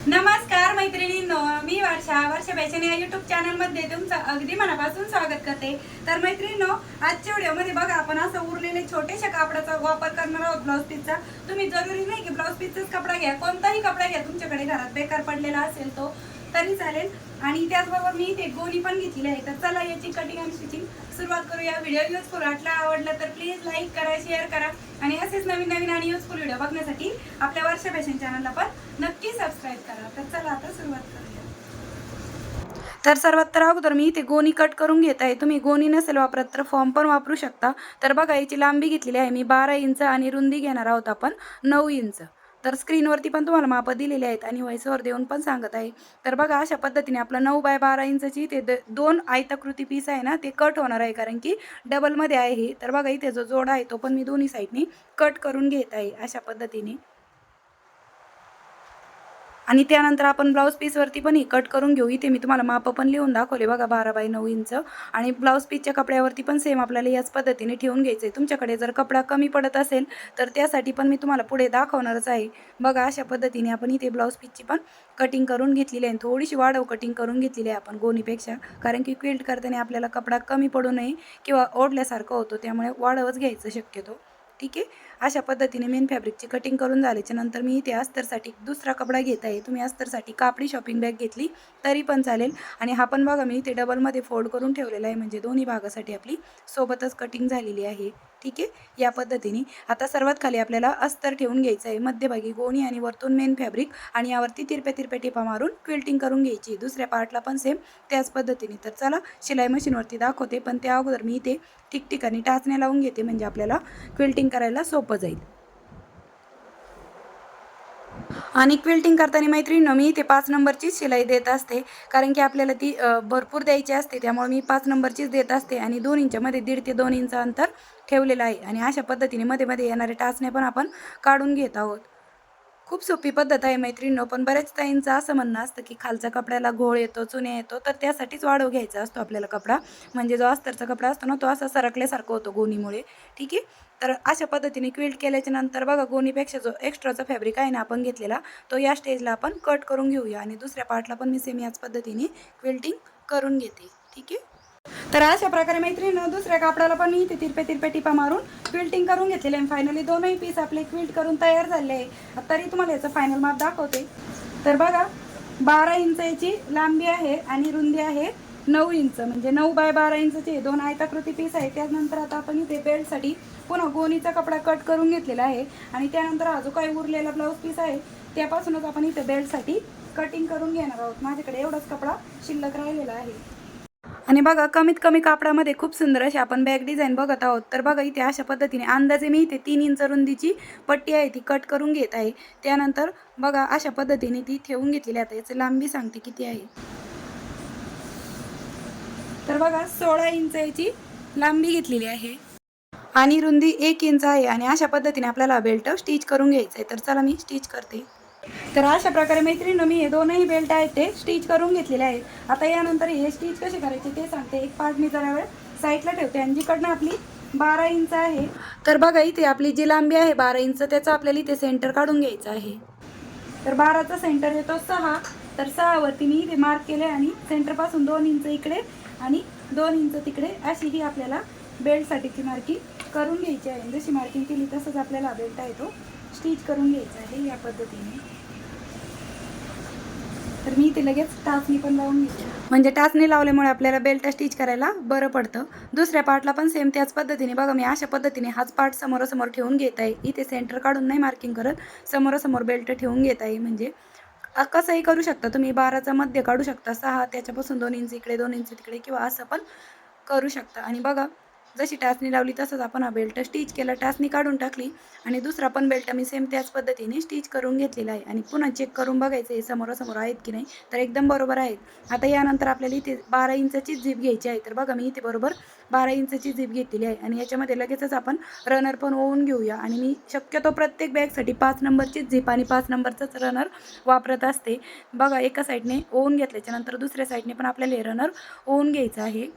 नमस्कार मैत्रिणींनो मी वर्षा. वर्षा फॅशन या युट्यूब चॅनलमध्ये तुमचं अगदी मनापासून स्वागत करते. तर मैत्रिणींनो आजच्या व्हिडिओमध्ये बघा आपण असं उरलेले छोटेशा कापडाचा वापर करणार आहोत ब्लाऊज पीसचा तुम्ही जरुरी नाही की ब्लाऊज पीसचाच कपडा घ्या. कोणताही कपडा घ्या तुमच्याकडे घरात बेकार पडलेला असेल तो तरी चालेल. आणि त्याचबरोबर मी ते गोणी पण घेतलेली आहे. तर चला याची कटिंग आणि स्टिचिंग सुरुवात करूया. व्हिडिओ युजफुल वाटला आवडला तर प्लीज लाईक करा शेअर करा. आणि असेच नवीन नवीन आणि युजफुल व्हिडिओ बघण्यासाठी आपल्या वर्षा फॅशन चॅनलला पण नक्की सबस्क्राईब करा. तर चला आता सुरुवात करूया. तर सर्वात तर अगोदर मी इथे गोणी कट करून घेत आहे. तुम्ही गोणी नसेल वापरत तर फॉर्म पण वापरू शकता. तर बघा याची लांबी घेतलेली आहे. मी बारा इंच आणि रुंदी घेणार आहोत आपण. नऊ इंच. तर स्क्रीनवरती पण तुम्हाला मापं दिलेली आहेत आणि व्हॉइसवर देऊन पण सांगत आहे. तर बघा अशा पद्धतीने आपलं नऊ बाय बारा इंचची ते द दोन आयताकृती पीस आहे ना ते कट होणार आहे. कारण की डबलमध्ये आहे हे. तर बघा इथे जो जोडा आहे तो पण मी दोन्ही साईडनी कट करून घेत आहे अशा पद्धतीने. आणि त्यानंतर आपण ब्लाऊज पीसवरती पण हे कट करून घेऊ. इथे मी तुम्हाला माप पण लिहून दाखवले बघा बारा बाय नऊ इंच. आणि ब्लाऊज पीसच्या कपड्यावरती पण सेम आपल्याला याच पद्धतीने ठेवून घ्यायचं आहे तुमच्याकडे जर कपडा कमी पडत असेल तर त्यासाठी पण मी तुम्हाला पुढे दाखवणारच आहे. बघा अशा पद्धतीने आपण इथे ब्लाऊज पीसची पण कटिंग करून घेतलेली आहे. थोडीशी वाढव कटिंग करून घेतलेली आहे आपण गोणीपेक्षा. कारण की क्विल्ट करताना आपल्याला कपडा कमी पडू नये किंवा ओढल्यासारखं होतो त्यामुळे वाढवच घ्यायचं शक्यतो. ठीक आहे? अशा पद्धतीने मेन फॅब्रिकची कटिंग करून झाल्याच्यानंतर मी इथे अस्तरसाठी दुसरा कपडा घेत आहे. तुम्ही अस्तरसाठी कापडी शॉपिंग बॅग घेतली तरी पण चालेल. आणि हा पण बघा मी इथे डबलमध्ये फोल्ड करून ठेवलेला आहे. म्हणजे दोन्ही भागासाठी आपली सोबतच कटिंग झालेली आहे. ठीक आहे? या पद्धतीने. आता सर्वात खाली आपल्याला अस्तर ठेवून घ्यायचं आहे मध्यभागी गोणी आणि वरतून मेन फॅब्रिक आणि यावरती तिरप्या तिरप्या टिपा मारून क्विल्टिंग करून घ्यायची. दुसऱ्या पार्टला पण सेम त्याच पद्धतीने. तर चला शिलाई मशीनवरती दाखवते पण त्या अगोदर मी इथे ठिकठिकाणी टाचण्या लावून घेते म्हणजे आपल्याला क्विल्टिंग करायला सोपं जाईल. आणि क्विल्टिंग करताना मैत्रिणीनं मी ते पाच नंबरचीच शिलाई देत असते. कारण की आपल्याला ती भरपूर द्यायची असते. त्यामुळे मी पाच नंबरचीच देत असते आणि दोन इंचामध्ये दीड ते दोन इंच अंतर ठेवलेलं आहे. आणि अशा पद्धतीने मध्ये मध्ये येणारे टाचणे पण आपण काढून घेत आहोत. खूप सोपी पद्धत आहे मैत्रिणीनो पण बऱ्याच ताईंचं असं म्हणणं असतं की खालच्या कपड्याला घोळ येतो चुन्या येतो तर त्यासाठीच वाढव घ्यायचा असतो आपल्याला कपडा. म्हणजे जो अस्तरचा कपडा असतो ना तो असा सरकल्यासारखं होतो गोणीमुळे. ठीक आहे? तर अशा पद्धतीने क्विल्ट केल्याच्यानंतर बघा गोणीपेक्षा जो एक्स्ट्राचा फॅब्रिक आहे ना आपण घेतलेला तो या स्टेजला आपण कट करून घेऊया. आणि दुसऱ्या पार्टला पण मी सेम याच पद्धतीने क्विल्टिंग करून घेते. ठीक आहे? तर अशा प्रकारे मैत्रिणीनं दुसऱ्या कापडाला पण मी इथे तिरपे तिरपे टिपा मारून क्विल्टिंग करून घेतलेले आहे फायनली दोनही पीस आपले क्विल्ट करून तयार झाले. आहे तरी तुम्हाला याचं फायनल माप दाखवते. तर बघा बारा इंच याची लांबी आहे आणि रुंदी आहे नऊ इंच. म्हणजे नऊ बाय बारा इंचचे दोन आयताकृती पीस आहे त्यानंतर आता आपण इथे बेल्टसाठी पुन्हा गोणीचा कपडा कट करून घेतलेला आहे. आणि त्यानंतर हा जो काही उरलेला ब्लाऊज पीस आहे त्यापासूनच आपण इथे बेल्टसाठी कटिंग करून घेणार आहोत. माझ्याकडे एवढाच कपडा शिल्लक राहिलेला आहे. आणि बघा कमीत कमी कापडामध्ये खूप सुंदर अशी आपण बॅग डिझाईन बघत आहोत. तर बघा इथे अशा पद्धतीने अंदाजे मी इथे तीन इंच रुंदीची पट्टी आहे ती कट करून घेत आहे. त्यानंतर बघा अशा पद्धतीने ती ठेवून घेतलेली आहे. आता याची लांबी सांगते किती आहे. तर बघा सोळा इंच याची लांबी घेतलेली आहे. आणि रुंदी एक इंच आहे आणि अशा पद्धतीने आपल्याला बेल्ट स्टिच करून घ्यायचं आहे. तर चला मी स्टिच करते. तर अशा प्रकारे मैत्रिणी मी हे दोनही बेल्ट आहेत ते स्टिच करून घेतलेले आहेत. आता यानंतर हे स्टिच कसे करायचे ते सांगते. एक पार्ट मी जरा वेळ साईडला ठेवते आणि जिकडनं आपली बारा इंच आहे. तर बघा इथे आपली जी लांबी आहे बारा इंच त्याचं आपल्याला इथे सेंटर काढून घ्यायचं आहे. तर बाराचा सेंटर येतो सहा. तर सहावरती मी इथे मार्क केले आणि सेंटरपासून दोन इंच इकडे आणि दोन इंच तिकडे अशी ही आपल्याला बेल्टसाठीची मार्किंग करून घ्यायची आहे. जशी मार्किंग केली तसंच आपल्याला बेल्ट आहे तो. स्टिच करून घ्यायचं आहे या पद्धतीने. तर मी इथे लगेच टाचणी पण लावून घेते. म्हणजे टाचणी लावल्यामुळे आपल्याला बेल्ट स्टिच करायला बरं पडतं. दुसऱ्या पार्टला पण सेम त्याच पद्धतीने. बघा मी अशा पद्धतीने हाच पार्ट समोरासमोर ठेवून घेत आहे. इथे सेंटर काढून नाही मार्किंग करत. समोरासमोर बेल्ट ठेवून घेत आहे. म्हणजे कसंही करू शकता तुम्ही. बाराचा मध्य काढू शकता. सहा त्याच्यापासून दोन इंच इकडे दोन इंच तिकडे किंवा असं पण करू शकता. आणि बघा जशी टाचणी लावली तसंच आपण हा बेल्ट स्टिच केला टाचणी काढून टाकली आणि दुसरा पण बेल्ट मी सेम त्याच पद्धतीने स्टिच करून घेतलेला आहे. आणि पुन्हा चेक करून बघायचं आहे समोरासमोर आहेत की नाही. तर एकदम बरोबर आहेत. आता यानंतर आपल्याला इथे बारा इंचाची झीप घ्यायची आहे. तर बघा मी इथे बरोबर बारा इंचाची झीप घेतलेली आहे. आणि याच्यामध्ये लगेचच आपण रनर पण ओवून घेऊया. आणि मी शक्यतो प्रत्येक बॅगसाठी पाच नंबरचीच झीप आणि पाच नंबरचाच रनर वापरत असते. बघा एका साईडने ओवून घेतल्याच्यानंतर दुसऱ्या साईडने पण आपल्याला रनर ओवून घ्यायचं आहे.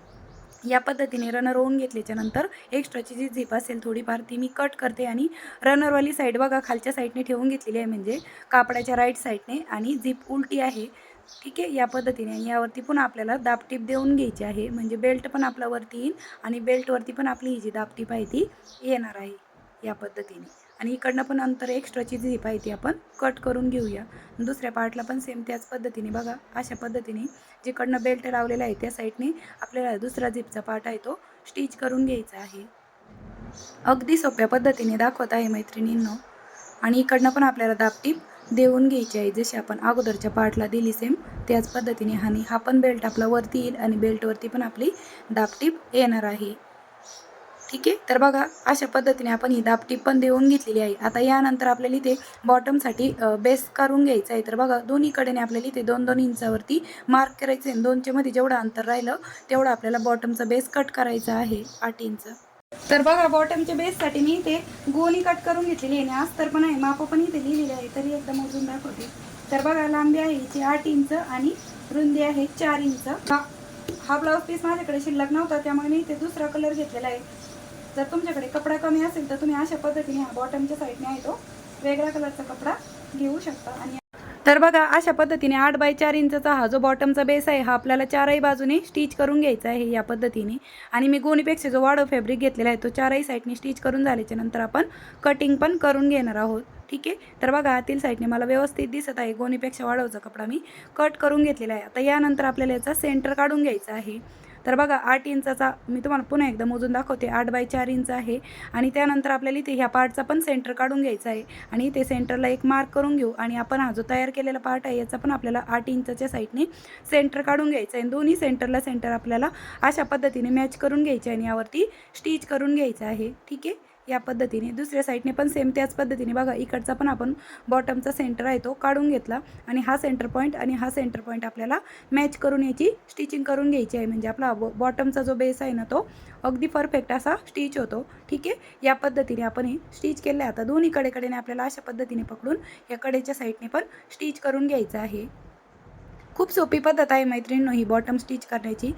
या पद्धतीने रनर होऊन घेतल्याच्या नंतर एक्स्ट्राची जी झीप असेल थोडीफार ती मी कट करते आणि रनरवाली साईड बघा खालच्या साईडने ठेवून घेतलेली आहे म्हणजे कापडाच्या राईट साईडने आणि झीप उलटी आहे. ठीक आहे? या पद्धतीने आणि यावरती पण आपल्याला दाबटीप देऊन घ्यायची आहे. म्हणजे बेल्ट पण आपल्यावरती वरती येईल आणि बेल्टवरती पण आपली ही जी दापटीप आहे ती येणार आहे या पद्धतीने. आणि इकडनं पण अंतर एक्स्ट्राची जी झीप आहे ती आपण कट करून घेऊया. दुसऱ्या पार्टला पण सेम त्याच पद्धतीने बघा. अशा पद्धतीने जिकडनं बेल्ट लावलेला आहे त्या साईडने आपल्याला दुसरा झिपचा पार्ट आहे तो स्टिच करून घ्यायचा आहे. अगदी सोप्या पद्धतीने दाखवत आहे मैत्रिणींनो. आणि इकडनं पण आपल्याला दाबटीप देऊन घ्यायची आहे. जशी आपण अगोदरच्या पार्टला दिली सेम त्याच पद्धतीने आणि हा पण बेल्ट आपला वरती येईल आणि बेल्टवरती पण आपली दाबटीप येणार आहे. ठीक आहे? तर बघा अशा पद्धतीने आपण ही दापटी पण देऊन घेतलेली आहे. आता यानंतर आपल्याला इथे बॉटमसाठी बेस करून घ्यायचं आहे. तर बघा दोन्हीकडेने आपल्याला इथे दोन दोन इंचावरती मार्क करायचं आहे. दोनच्या मध्ये जेवढं अंतर राहिलं तेवढं आपल्याला बॉटमचा बेस कट करायचा आहे आठ इंच. तर बघा बॉटमच्या बेससाठी मी इथे गोली कट करून घेतलेली आहे. आणि अस्तर पण आहे माप पण इथे लिहिलेले आहे. तरी एकदा मोजून दाखवते. तर बघा लांबी आहे हिची आठ इंच आणि रुंदी आहे चार इंच. हा हा ब्लाऊज पीस माझ्याकडे शिल्लक नव्हता त्यामुळे मी इथे दुसरा कलर घेतलेला आहे. जर तुमच्याकडे कपडा कमी असेल तर तुम्ही अशा पद्धतीने हा बॉटमच्या साईडने आहे तो वेगळ्या कलरचा कपडा घेऊ शकता. आणि तर बघा अशा पद्धतीने आठ बाय चार इंचचा हा जो बॉटमचा बेस आहे हा आपल्याला चारही बाजूने स्टिच करून घ्यायचा आहे या पद्धतीने. आणि मी गोणीपेक्षा जो वाढव फॅब्रिक घेतलेला आहे तो चारही साईडने स्टिच करून झाल्याच्यानंतर आपण कटिंग पण करून घेणार आहोत. ठीक आहे? तर बघा आतील साईडने मला व्यवस्थित दिसत आहे. गोणीपेक्षा वाढवचा कपडा मी कट करून घेतलेला आहे. आता यानंतर आपल्याला याचा सेंटर काढून घ्यायचा आहे. तर बघा आठ इंचाचा मी तुम्हाला पुन्हा एकदा मोजून दाखवते आठ बाय चार इंच आहे. आणि त्यानंतर आपल्याला इथे ह्या पार्टचा पण सेंटर काढून घ्यायचा आहे. आणि इथे सेंटरला एक मार्क करून घेऊ. आणि आपण हा जो तयार केलेला पार्ट आहे याचा पण आपल्याला आठ इंचाच्या साईडने सेंटर काढून घ्यायचं आहे. दोन्ही सेंटरला सेंटर आपल्याला अशा पद्धतीने मॅच करून घ्यायचे आणि यावरती स्टिच करून घ्यायचं आहे. ठीक आहे? या पद्धतीने. दुसऱ्या साईडने पण सेम त्याच पद्धतीने. बघा इकडचा पण आपण बॉटमचा सेंटर आहे तो काढून घेतला आणि हा सेंटर पॉईंट आणि हा सेंटर पॉईंट आपल्याला मॅच करून याची स्टिचिंग करून घ्यायची आहे. म्हणजे आपला बॉटमचा जो बेस आहे ना तो अगदी परफेक्ट असा स्टिच होतो. ठीक आहे? या पद्धतीने आपण हे स्टिच केलं आहे आता दोन्ही कडेकडेने आपल्याला अशा पद्धतीने पकडून या कडेच्या साईडने पण स्टिच करून घ्यायचं आहे. खूप सोपी पद्धत आहे मैत्रिणींनो ही बॉटम स्टिच करण्याची.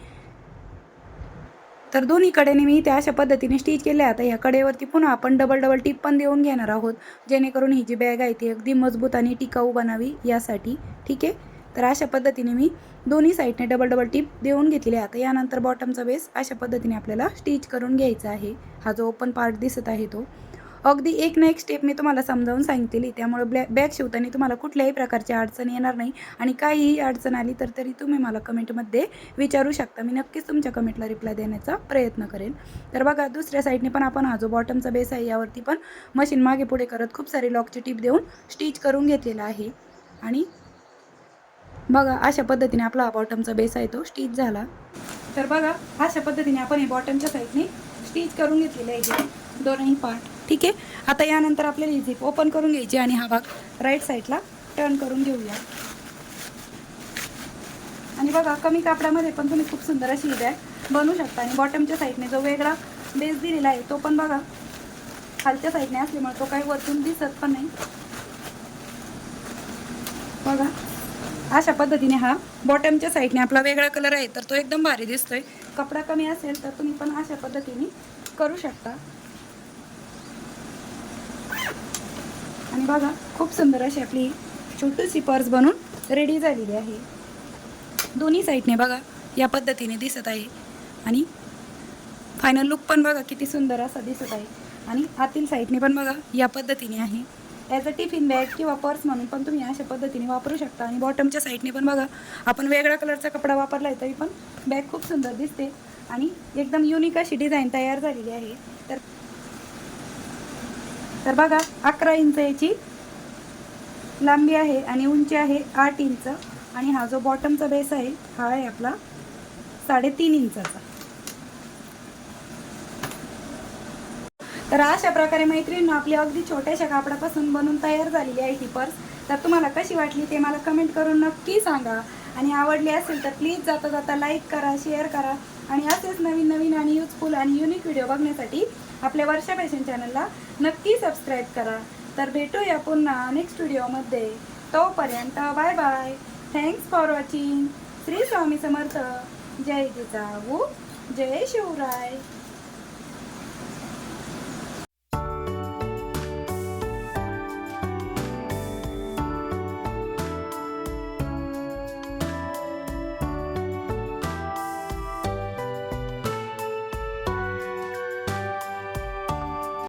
तर दोन्ही कडेने मी त्या अशा पद्धतीने स्टिच केले. आता ह्या कडेवरती पुन्हा आपण डबल डबल टिप पण देऊन घेणार आहोत. जेणेकरून ही जी बॅग आहे ती अगदी मजबूत आणि टिकाऊ बनावी यासाठी. ठीक आहे? तर अशा पद्धतीने मी दोन्ही साईडने डबल डबल टिप देऊन घेतलेली आहे. आता यानंतर बॉटमचा बेस अशा पद्धतीने आपल्याला स्टिच करून घ्यायचा आहे. हा जो ओपन पार्ट दिसत आहे तो. अगदी एक ना एक स्टेप मी तुम्हाला समजावून सांगतील. त्यामुळे ब्लॅ बॅग शिवताना तुम्हाला कुठल्याही प्रकारची अडचण येणार नाही आणि काहीही अडचण आली तर तरी तुम्ही मला कमेंटमध्ये विचारू शकता. मी नक्कीच तुमच्या कमेंटला रिप्लाय देण्याचा प्रयत्न करेन. तर बघा दुसऱ्या साईडने पण आपण हा जो बॉटमचा बेस आहे यावरती पण मशीन मागे पुढे करत खूप सारी लॉकची टीप देऊन स्टिच करून घेतलेला आहे. आणि बघा अशा पद्धतीने आपला हा बॉटमचा बेस आहे तो स्टिच झाला. तर बघा अशा पद्धतीने आपण हे बॉटमच्या साईडने स्टिच करून घेतलेलं आहे. दोनही पार्ट ठीक आहे? आता यानंतर आपल्याला ही ओपन करून घ्यायची आणि हा भाग राईट साईडला टर्न करून घेऊया. आणि बघा कमी कापडामध्ये पण तुम्ही खूप सुंदर अशी ही बॅग बनवू शकता. आणि बॉटमच्या साईडने जो वेगळा बेस दिलेला आहे तो पण बघा. खालच्या साईडने असल्यामुळे तो काही वरतून दिसत पण नाही. बघा अशा पद्धतीने हा बॉटमच्या साईडने आपला वेगळा कलर आहे तर तो एकदम भारी दिसतोय. कपडा कमी असेल तर तुम्ही पण अशा पद्धतीने करू शकता. आणि बघा खूप सुंदर अशी आपली छोटीशी पर्स बनून रेडी झालेली आहे. दोन्ही साईडने बघा या पद्धतीने दिसत आहे. आणि फायनल लुक पण बघा किती सुंदर असा दिसत आहे. आणि आतील साईडने पण बघा या पद्धतीने आहे. ॲज अ टिफिन बॅग किंवा पर्स म्हणून पण तुम्ही अशा पद्धतीने वापरू शकता. आणि बॉटमच्या साईडने पण बघा आपण वेगळ्या कलरचा कपडा वापरला आहे तरी पण बॅग खूप सुंदर दिसते. आणि एकदम युनिक अशी डिझाईन तयार झालेली आहे. तर तर बघा अकरा इंच याची लांबी आहे आणि उंची आहे आठ इंच. आणि हा जो बॉटमचा बेस आहे हा आहे आपला साडेतीन इंचाचा. तर अशा प्रकारे मैत्रिणी आपली अगदी छोट्याशा कापडापासून बनवून तयार झालेली आहे ही पर्स. तर तुम्हाला कशी वाटली ते मला कमेंट करून नक्की सांगा. आणि आवडली असेल तर प्लीज जाता जाता लाईक करा शेअर करा. आणि असेच नवीन नवीन आणि युजफुल आणि युनिक व्हिडिओ बघण्यासाठी आपल्या वर्षा फॅशन चॅनलला नक्की सबस्क्राईब करा. तर भेटूया पुन्हा नेक्स्ट व्हिडिओमध्ये तोपर्यंत bye bye thanks for watching Shri Swami Samarth. जय जिजाऊ. जय शिवराय.